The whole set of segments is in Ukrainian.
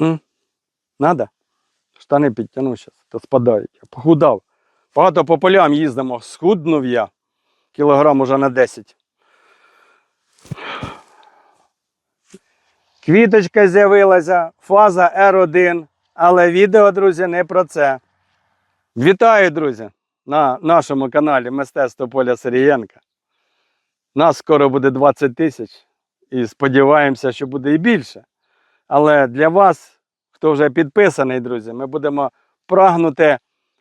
М? Надо? Штани підтягну зараз, то спадають. Я похудав. Багато по полям їздимо. Схуднув я. Кілограм уже на 10. Квіточка з'явилася, фаза R1. Але відео, друзі, не про це. Вітаю, друзі, на нашому каналі Мистецтво Поля Сирієнка. Нас скоро буде 20 тисяч. І сподіваємося, що буде і більше. Але для вас, хто вже підписаний, друзі, ми будемо прагнути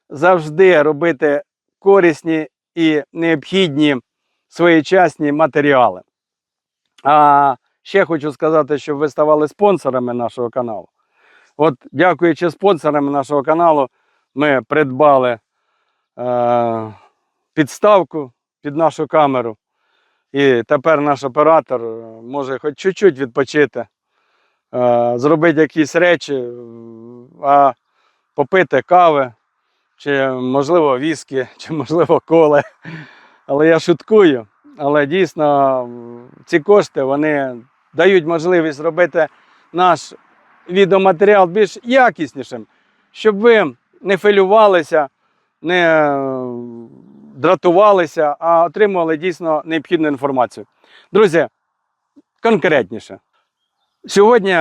завжди робити корисні і необхідні своєчасні матеріали. А ще хочу сказати, щоб ви ставали спонсорами нашого каналу. От, дякуючи спонсорам нашого каналу, ми придбали е, підставку під нашу камеру. І тепер наш оператор е, може хоч чуть-чуть відпочити, зробити якісь речі, е, а попити кави, чи, можливо, віскі, чи, можливо, коли. Але я шуткую. Але дійсно ці кошти вони дають можливість робити наш відеоматеріал більш якіснішим, щоб ви не філювалися, не е, дратувалися, а отримували дійсно необхідну інформацію. Друзі, конкретніше. Сьогодні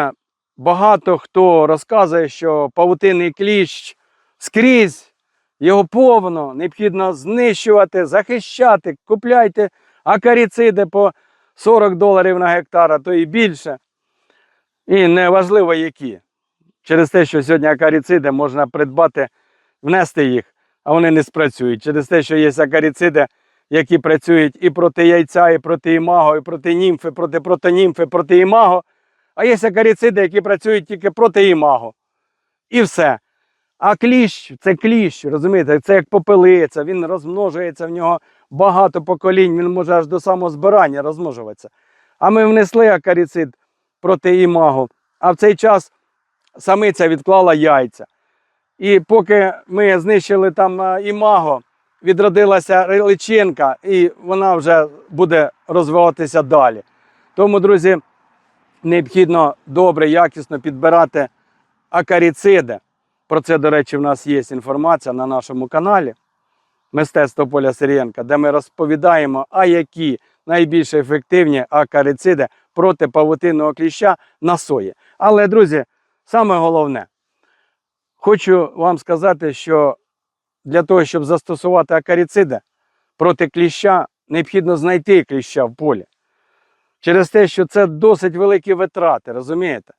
багато хто розказує, що павутинний кліщ скрізь, його повно, необхідно знищувати, захищати, купляйте акаріциди по 40 доларів на гектар, а то і більше. І неважливо які. Через те, що сьогодні акаріциди можна придбати, внести їх, а вони не спрацюють. Через те, що є акаріциди, які працюють і проти яйця, і проти імаго, і проти німфи, проти протонімфи, проти імаго. А є акаріциди, які працюють тільки проти імаго. І все. А кліщ це кліщ, розумієте, це як попелиця, він розмножується, в нього багато поколінь, він може аж до самого збирання розмножуватися. А ми внесли акаріцид проти імаго, а в цей час самиця відклала яйця. І поки ми знищили там імаго, відродилася личинка, і вона вже буде розвиватися далі. Тому, друзі, необхідно добре, якісно підбирати акаріциди. Про це, до речі, в нас є інформація на нашому каналі Мистецтво Поля Сирієнка, де ми розповідаємо, а які найбільш ефективні акарициди проти павутинного кліща на сої. Але, друзі, саме головне, хочу вам сказати, що для того, щоб застосувати акарициди проти кліща, необхідно знайти кліща в полі. Через те, що це досить великі витрати, розумієте?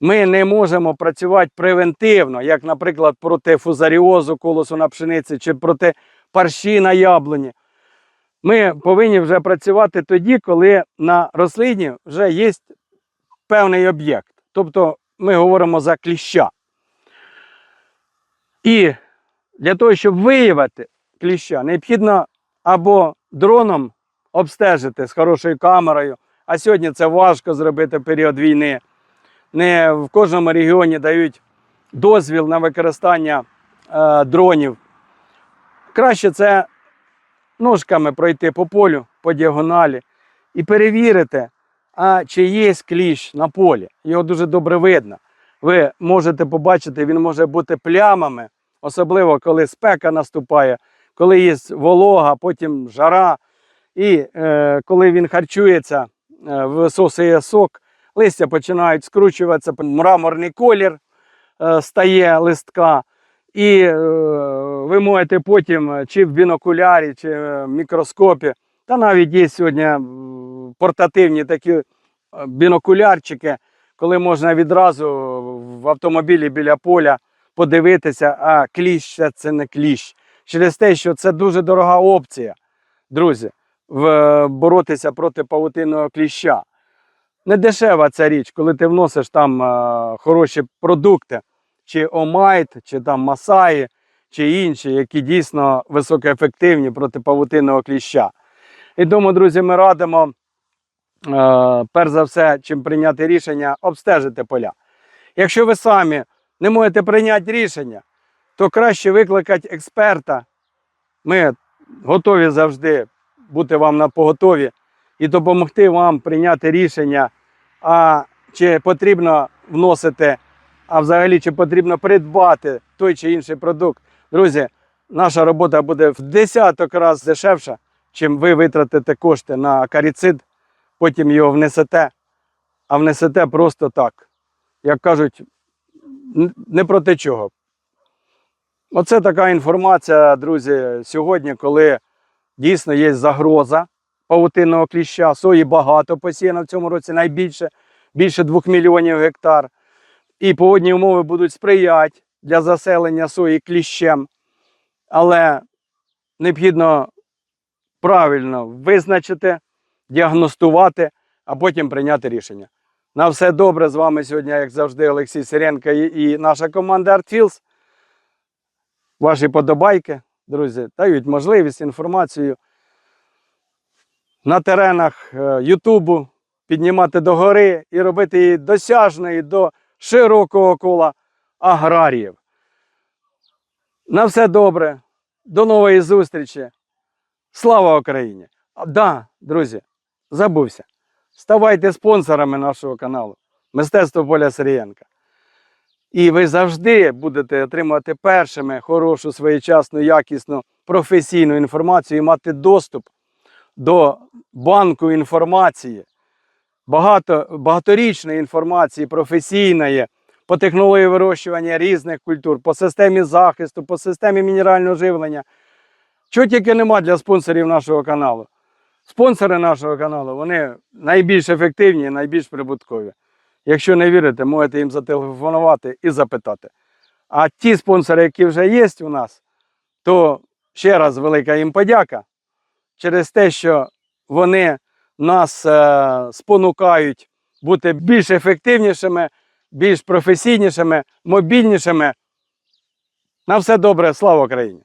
Ми не можемо працювати превентивно, як, наприклад, проти фузаріозу колосу на пшениці чи проти парші на яблуні. Ми повинні вже працювати тоді, коли на рослині вже є певний об'єкт. Тобто ми говоримо за кліща. І для того, щоб виявити кліща, необхідно або дроном обстежити з хорошою камерою, а сьогодні це важко зробити в період війни. Не в кожному регіоні дають дозвіл на використання е, дронів. Краще це ножками пройти по полю, по діагоналі і перевірити, а чи є кліщ на полі. Його дуже добре видно. Ви можете побачити, він може бути плямами, особливо коли спека наступає, коли є волога, потім жара. І е, коли він харчується, висосує сок, листя починають скручуватися, мраморний колір е, стає листка. І е, ви можете потім е, чи в бінокулярі, чи в мікроскопі, та навіть є сьогодні портативні такі е, бінокулярчики, коли можна відразу в автомобілі біля поля подивитися, а кліщ це- не кліщ. Через те, що це дуже дорога опція, друзі, боротися проти павутинного кліща. Не дешева ця річ, коли ти вносиш там е, хороші продукти, чи омайт, чи там масаї, чи інші, які дійсно високоефективні проти павутинного кліща. І тому, друзі, ми радимо, е, перш за все, чим прийняти рішення, обстежити поля. Якщо ви самі не можете прийняти рішення, то краще викликати експерта. Ми готові завжди бути вам на поготові і допомогти вам прийняти рішення, а чи потрібно вносити а взагалі чи потрібно придбати той чи інший продукт. Друзі, наша робота буде в десяток разів дешевша, чим ви витратите кошти на акаріцид, потім його внесете, а внесете просто так. Як кажуть, не проти чого. Оце така інформація, друзі, сьогодні, коли дійсно є загроза павутинного кліща. Сої багато посіяно в цьому році, найбільше, більше 2 мільйонів гектар. І погодні умови будуть сприяти для заселення сої кліщем. Але необхідно правильно визначити, діагностувати, а потім прийняти рішення. На все добре з вами сьогодні, як завжди, Олексій Сиренко і, наша команда ArtFields. Ваші подобайки, друзі, дають можливість інформацію на теренах е, Ютубу піднімати догори і робити її досяжною до широкого кола аграріїв. На все добре. До нової зустрічі. Слава Україні! А, да, друзі, забувся. Ставайте спонсорами нашого каналу Мистецтво Поля Сирієнка. І ви завжди будете отримувати першими хорошу, своєчасну, якісну, професійну інформацію і мати доступ до банку інформації, багато, багаторічної інформації, професійної, по технології вирощування різних культур, по системі захисту, по системі мінерального живлення. Чого тільки нема для спонсорів нашого каналу. Спонсори нашого каналу вони найбільш ефективні найбільш прибуткові. Якщо не вірите, можете їм зателефонувати і запитати. А ті спонсори, які вже є у нас, то ще раз велика їм подяка через те, що вони нас е, спонукають бути більш ефективнішими, більш професійнішими, мобільнішими. На все добре, слава Україні!